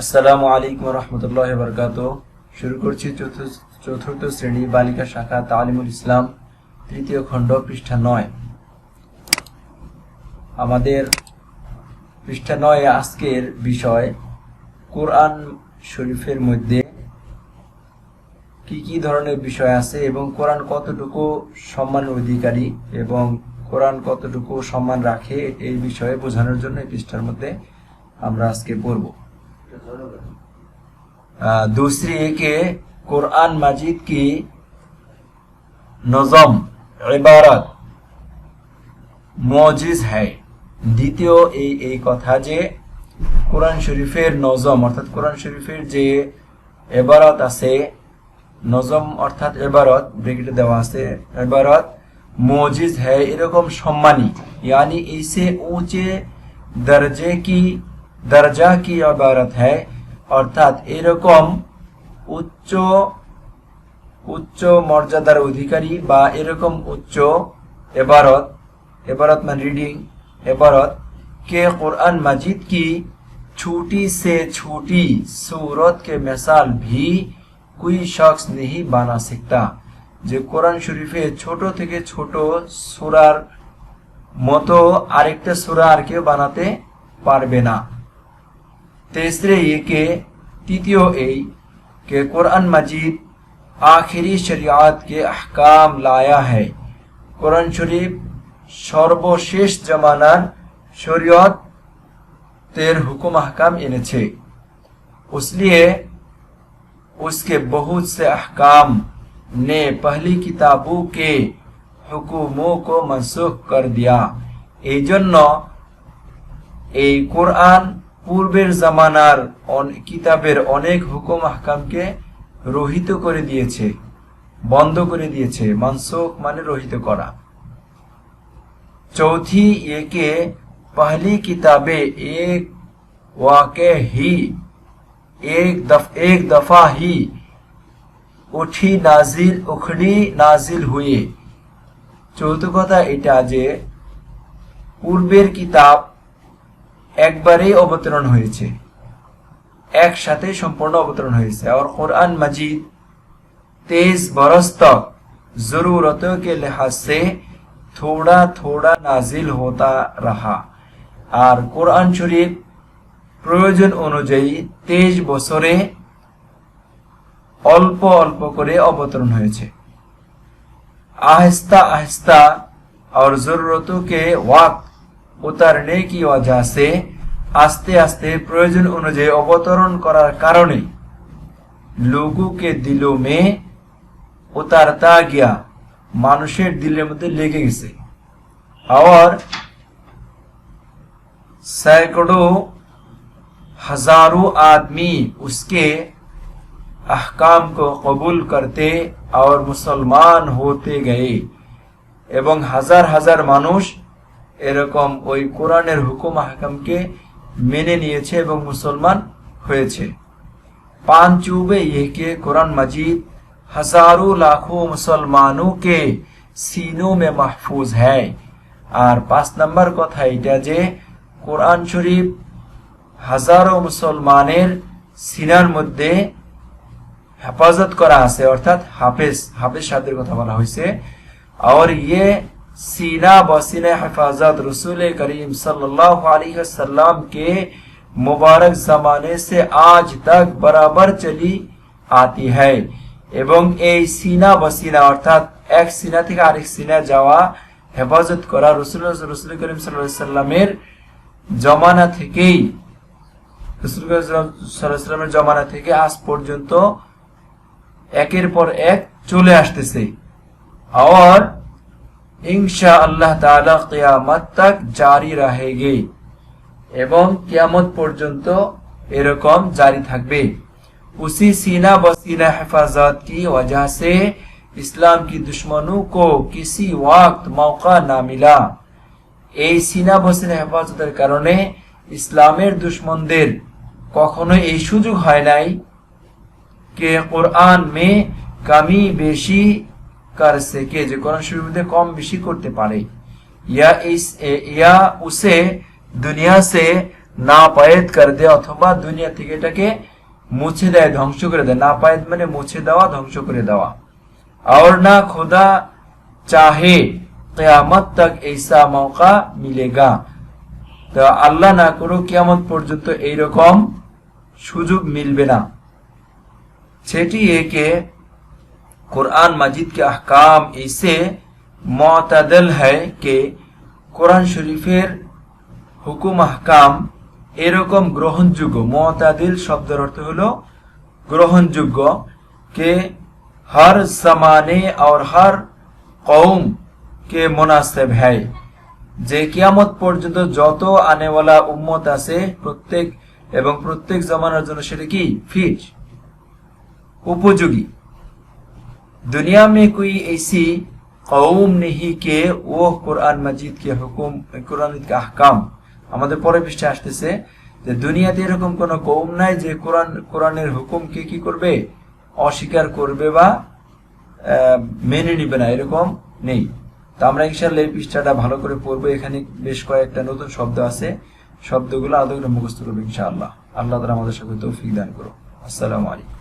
আসসালামু আলাইকুম রহমতুল্লাহ বরকাত শুরু করছি চতুর্থ শ্রেণি বালিকা শাখা তালিমুল ইসলাম, তৃতীয় খণ্ড, পৃষ্ঠা নয়। আমাদের পৃষ্ঠা নয় আজকের বিষয়, কোরআন শরীফের মধ্যে কি কি ধরনের বিষয় আছে এবং কোরআন কতটুকু সম্মান অধিকারী এবং কোরআন কতটুকু সম্মান রাখে এই বিষয়ে বোঝানোর জন্য এই পৃষ্ঠার মধ্যে আমরা আজকে পড়ব। दूसरी है कि कुरान मजीद की नज़म इबारत মজিজ হ্যায় দ্বিতীয় এই এই কথা যে কোরআন শরীফের নজম অর্থাৎ কোরআন শরীফের যে এবারত আছে নজম অর্থাৎ এবারত ব্রেকেটে দেওয়া আছে এবারত মজিজ হ্যায় এরকম সম্মানী यानी इसे ऊंचे दर्जे की दर्जा की इबारत है অর্থাৎ এরকম উচ্চ উচ্চ মর্যাদার অধিকারী বা এরকম উচ্চ এবারত এবারত মানে রিডিং এবারত के कुरान मजीद की छोटी से छोटी सूरत के मिसाल भी कोई शख्स नहीं बना सकता যে কোরআন শরীফে ছোট থেকে ছোট সূরার মতো আরেকটা সূরা আর কেউ বানাতে পারবে না तीसरे ये के तृतीय ए के कुरान मजीद आखिरी शरियात के अहकाम लाया है কোরআন শরীফ সর্বশেষ জমানার শরীয়ত তের হুকুম আহকাম এনেছে इसलिए उसके बहुत से अहकाम ने पहली किताबों के हुकुमों को मनसूख कर दिया এই জন্য এই কোরআন পূর্বের জামানার অন- কিতাবের অনেক হুকুম আহকামকে রহিত করে দিয়েছে বন্ধ করে দিয়েছে মানসুখ মানে রহিত করা चौथी ये कि पहली किताबें एक वाक़े ही एक दफ एक दफा ही উঠি নাজিল উখড়ি নাজিল হয়ে চৌথ কথা এটা যে পূর্বের কিতাব একবারেই অবতরণ হয়েছে একসাথে সম্পূর্ণ অবতরণ হয়েছে और कुरान मजीद तेईस बरस तक जरूरतों के लिहाज से थोड़ा थोड़ा नाजिल होता रहा আর কোরআন শরীফ প্রয়োজন অনুযায়ী তেইশ বছরে অল্প অল্প করে অবতরণ হয়েছে आहिस्ता आहिस्ता और जरूरतों के वक्त उतरने की वजह से আস্তে আস্তে প্রয়োজন অনুযায়ী অবতরণ করার কারণে লোগো কে দিলো মে উতারতা গিয়া মানুষের দিলের মধ্যে লেগে গেছে और सैकड़ों हजारों आदमी उसके अहकाम को कबूल करते और मुसलमान होते गए এবং হাজার হাজার মানুষ এরকম ওই কোরআনের হুকুম আহকামকে মেনে নিয়েছে এবং মুসলমান হয়েছে पांच चूबे ये के कुरान मजीद हजारों लाखों मुसलमानों के सीनों में महफूज है আর পাঁচ নাম্বার কথা এটা যে কোরআন শরীফ হাজারো মুসলমানের সিনার মধ্যে হেফাজত করা আছে অর্থাৎ হাফেজ হাফেজ সাদের কথা বলা হয়েছে और ये सीना बसीना हिफाजत रसूल करीम सल्लल्लाहु अलैहि वसल्लम के मुबारक जमाने से आज तक बराबर चली आती है এবং এই সিনা বসিনা অর্থাৎ এক সিনা থেকে আরেক সিনা যাওয়া হেফাজত করা রসুল রসুল করিম সাল্লাহ সাল্লামের জমানা থেকেই রসুল করিম সাল্লাহ সাল্লামের জমানা থেকে আজ পর্যন্ত একের পর এক চলে আসতেছে और ইনশা আল্লাহ তাআলা কিয়ামত তক জারি रहेगी এবং কিয়ামত পর্যন্ত এরকম জারি থাকবে उसी सीना बसीना हिफाजत की वजह से इस्लाम की दुश्मनों को किसी वक्त मौका ना मिला এই সিনা বসিনা হেফাজতের কারণে ইসলামের দুশ্মনদের কখনো এই সুযোগ হয় নাই কে কোরআন মে কামি বেশি কার যে কোরআন শরীফের মধ্যে কম বেশি করতে পারে। ইয়া ইয়া উসে দুনিয়া সে না অথবা দুনিয়া থেকে এটাকে মুছে দেয়, ধ্বংস করে দেয়। না মানে মুছে দেওয়া, ধ্বংস করে দেওয়া। আর না খোদা চাহে, কেয়ামত তক এইসা মৌকা মিলেগা। তো আল্লাহ না করো কিয়ামত পর্যন্ত এইরকম সুযোগ মিলবে না। সেটি একে कुरान मजिद के अहकाम ऐसे मतदल है कि কোরআন শরীফের হুকুম আহকাম এরকম গ্রহণযোগ্য মতাদিল শব্দের অর্থ হলো গ্রহণযোগ্য কে हर जमाने और हर कौम के मुनासिब है যে কিয়ামত পর্যন্ত যত আনেওয়ালা উম্মত আছে প্রত্যেক এবং প্রত্যেক জমানার জন্য সেটা কি ফিট উপযোগী दुनिया में कोई ऐसी कौम नहीं के वो কোরআন মাজিদ কে হুকুম কোরআন কে আহকাম আমাদের পরে পৃষ্ঠে আসতেছে যে দুনিয়াতে এরকম কোন কৌম নাই যে কোরআন কোরআনের হুকুমকে কি করবে অস্বীকার করবে বা আহ, মেনে নিবে না এরকম নেই তো আমরা ইনশাল্লাহ এই পৃষ্ঠাটা ভালো করে পড়বো এখানে বেশ কয়েকটা নতুন শব্দ আছে শব্দগুলো আদৌ করে মুখস্থ করবো ইনশাআল্লাহ আল্লাহ তালা আমাদের সাথে তৌফিক দান করো আসসালামু আলাইকুম